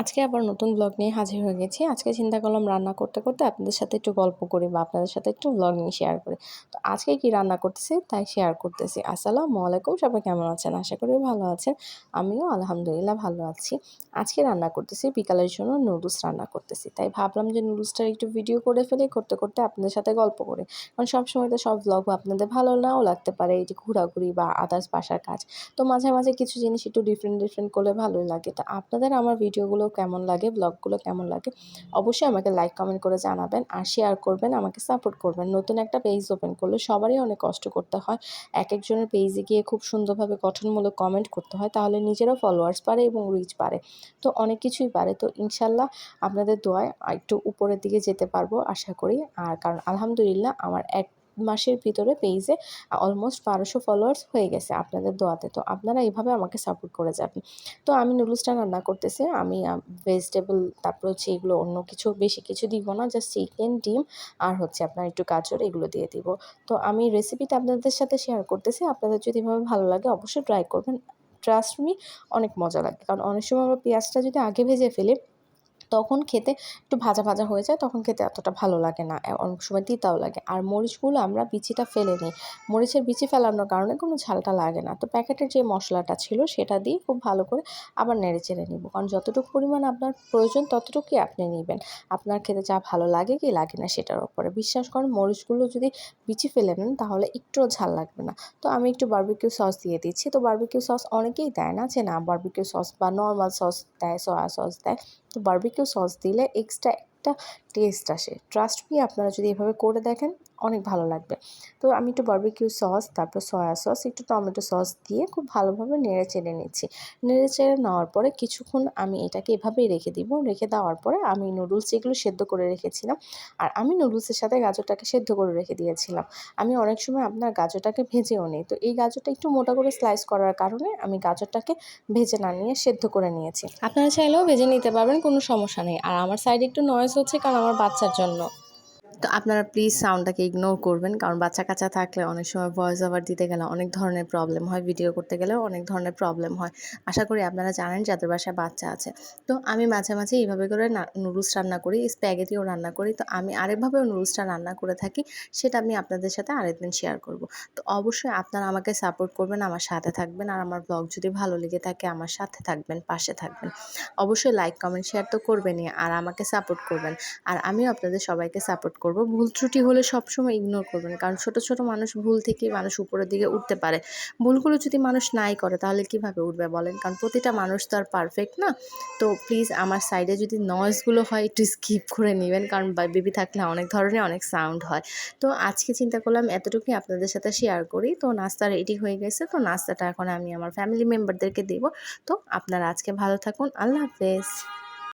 আজকে আবার নতুন ব্লগ নিয়ে হাজির হয়ে গেছি। আজকে চিন্তা করলাম রান্না করতে করতে আপনাদের সাথে একটু গল্প করি বা আপনাদের সাথে একটু ব্লগ নিয়ে শেয়ার করি। তো আজকে কি রান্না করতেছি তাই শেয়ার করতেছি। আসসালামু আলাইকুম, সবাই কেমন আছেন? আশা করি ভালো আছেন। আমিও আলহামদুলিল্লাহ ভালো আছি। আজকে রান্না করতেছি, বিকালের জন্য নুডলস রান্না করতেছি। তাই ভাবলাম যে নুডলসটার একটু ভিডিও করে ফেলে, করতে করতে আপনাদের সাথে গল্প করি। কারণ সবসময় তো সব ব্লগ আপনাদের ভালো নাও লাগতে পারে, এই যে ঘোরাঘুরি বা আদার্স বাসার কাজ। তো মাঝে মাঝে কিছু জিনিস একটু ডিফারেন্ট ডিফারেন্ট করলে ভালোই লাগে। তো আপনাদের আমার ভিডিওগুলো কেমন লাগে ব্লগগুলো কেমন লাগে, অবশ্যই আমাকে লাইক কমেন্ট করে জানাবেন আর শেয়ার করবেন, আমাকে সাপোর্ট করবেন। নতুন একটা পেজ ওপেন করলে সবারই অনেক কষ্ট করতে হয়। এক একজনের পেজে গিয়ে খুব সুন্দরভাবে গঠনমূলক কমেন্ট করতে হয়, তাহলে নিজেরও ফলোয়ার্স পারে এবং রিচ পারে তো অনেক কিছুই পারে তো ইনশাল্লাহ আপনাদের দোয়ায় একটু উপরের দিকে যেতে পারব, আশা করি। আর কারণ আলহামদুলিল্লাহ আমার এক মাসের ভিতরে পেজে অলমোস্ট বারোশো ফলোয়ার্স হয়ে গেছে আপনাদের দোয়াতে। তো আপনারা এইভাবে আমাকে সাপোর্ট করে যাবেন। তো আমি নুডলসটা রান্না করতেছি, আমি ভেজিটেবল তারপর হচ্ছে এগুলো অন্য কিছু, বেশি কিছু দিব না জাস্ট চিকেন ডিম আর হচ্ছে আপনার একটু গাজর, এগুলো দিয়ে দিব। তো আমি রেসিপিটা আপনাদের সাথে শেয়ার করতেছি, আপনাদের যদি এভাবে ভালো লাগে অবশ্যই ট্রাই করবেন। ট্রাস্ট মি অনেক মজা লাগে। কারণ অনেক সময় আমরা পেঁয়াজটা যদি আগে ভেজে ফেলি তখন খেতে একটু ভাজা ভাজা হয়ে যায়, তখন খেতে এতটা ভালো লাগে না। অনেক সময় তিতাও লাগে। আর মরিচগুলো আমরা বিচিটা ফেলে নিই। মরিচের বিচি ফেলানোর কারণে কোনো ঝালটা লাগে না। তো প্যাকেটের যে মশলাটা ছিল সেটা দিয়ে খুব ভালো করে আবার নেড়ে চেড়ে নিব। কারণ যতটুকু পরিমাণ আপনার প্রয়োজন ততটুকুই আপনি নেবেন। আপনার খেতে যা ভালো লাগে কি লাগে না সেটার উপরে বিশ্বাস করেন, মরিচগুলো যদি বিচি ফেলে নেন তাহলে একটুও ঝাল লাগবে না। তো আমি একটু বার্বিকিউ সস দিয়ে দিচ্ছি। তো বার্বিকিউ সস অনেকেই দেয় না যে না বার্বিকিউ সস বা নর্মাল সস দেয় সয়া সস দেয়। তো বার্বিকিউ সস দিলে এক্সট্রা একটা টেস্ট আসে। ট্রাস্ট মি আপনারা যদি এভাবে করে দেখেন, অনেক ভালো লাগবে। তো আমি একটু বার্বিকিউ সস তারপর সয়া সস একটু টমেটো সস দিয়ে খুব ভালোভাবে নেড়ে চেড়ে নিচ্ছি। নেড়ে চেড়ে নেওয়ার পরে কিছুক্ষণ আমি এটাকে এভাবেই রেখে দিব। রেখে দেওয়ার পরে আমি নুডলস যেগুলো সেদ্ধ করে রেখেছিলাম। আর আমি নুডলসের সাথে গাজরটাকে সেদ্ধ করে রেখে দিয়েছিলাম। আমি অনেক সময় আপনার গাজরটাকে ভেজেও নিই। তো এই গাজরটা একটু মোটা করে স্লাইস করার কারণে আমি গাজরটাকে ভেজে না নিয়ে সেদ্ধ করে নিয়েছি। আপনারা চাইলেও ভেজে নিতে পারবেন, কোনো সমস্যা নেই। আর আমার সাইডে একটু নয়েজ হচ্ছে, কারণ আমার বাচ্চার জন্য। তো আপনারা প্লিজ সাউন্ডটাকে ইগনোর করবেন, কারণ বাচ্চা কাচ্চা থাকলে অনেক সময় ভয়েস ওভার দিতে গেলে অনেক ধরনের প্রবলেম হয় ভিডিও করতে গেলেও অনেক ধরনের প্রবলেম হয়। আশা করি আপনারা জানেন যাদের বাসায় বাচ্চা আছে। তো আমি মাঝে মাঝে এইভাবে করে নুডলস রান্না করি স্প্যাগেটিও রান্না করি। তো আমি আরেকভাবেও নুডলসটা রান্না করে থাকি, সেটা আমি আপনাদের সাথে আরেকদিন শেয়ার করব। তো অবশ্যই আপনারা আমাকে সাপোর্ট করবেন, আমার সাথে থাকবেন, আর আমার ব্লগ যদি ভালো লেগে থাকে, আমার সাথে থাকবেন, পাশে থাকবেন। অবশ্যই লাইক কমেন্ট শেয়ার তো করবেনই, আর আমাকে সাপোর্ট করবেন। আর আমিও আপনাদের সবাইকে সাপোর্ট করব। করব। ভুল ত্রুটি হলে সবসময় ইগনোর করবেন। কারণ ছোট ছোট মানুষ ভুল থেকেই মানুষ উপরের দিকে উঠতে পারে। ভুলগুলো যদি মানুষ নাই করে, তাহলে কীভাবে উঠবে বলেন? কারণ প্রতিটা মানুষ তো আর পারফেক্ট না। তো প্লিজ আমার সাইডে যদি নয়েজগুলো হয়, একটু স্কিপ করে নেবেন। কারণ বেবি থাকলে অনেক ধরনের অনেক সাউন্ড হয়। তো আজকে চিন্তা করলাম এতটুকুই আপনাদের সাথে শেয়ার করি। তো নাস্তা রেডি হয়ে গেছে। তো নাস্তাটা এখন আমি আমার ফ্যামিলি মেম্বারদেরকে দেবো। তো আপনারা আজকে ভালো থাকুন। আল্লাহ হাফেজ।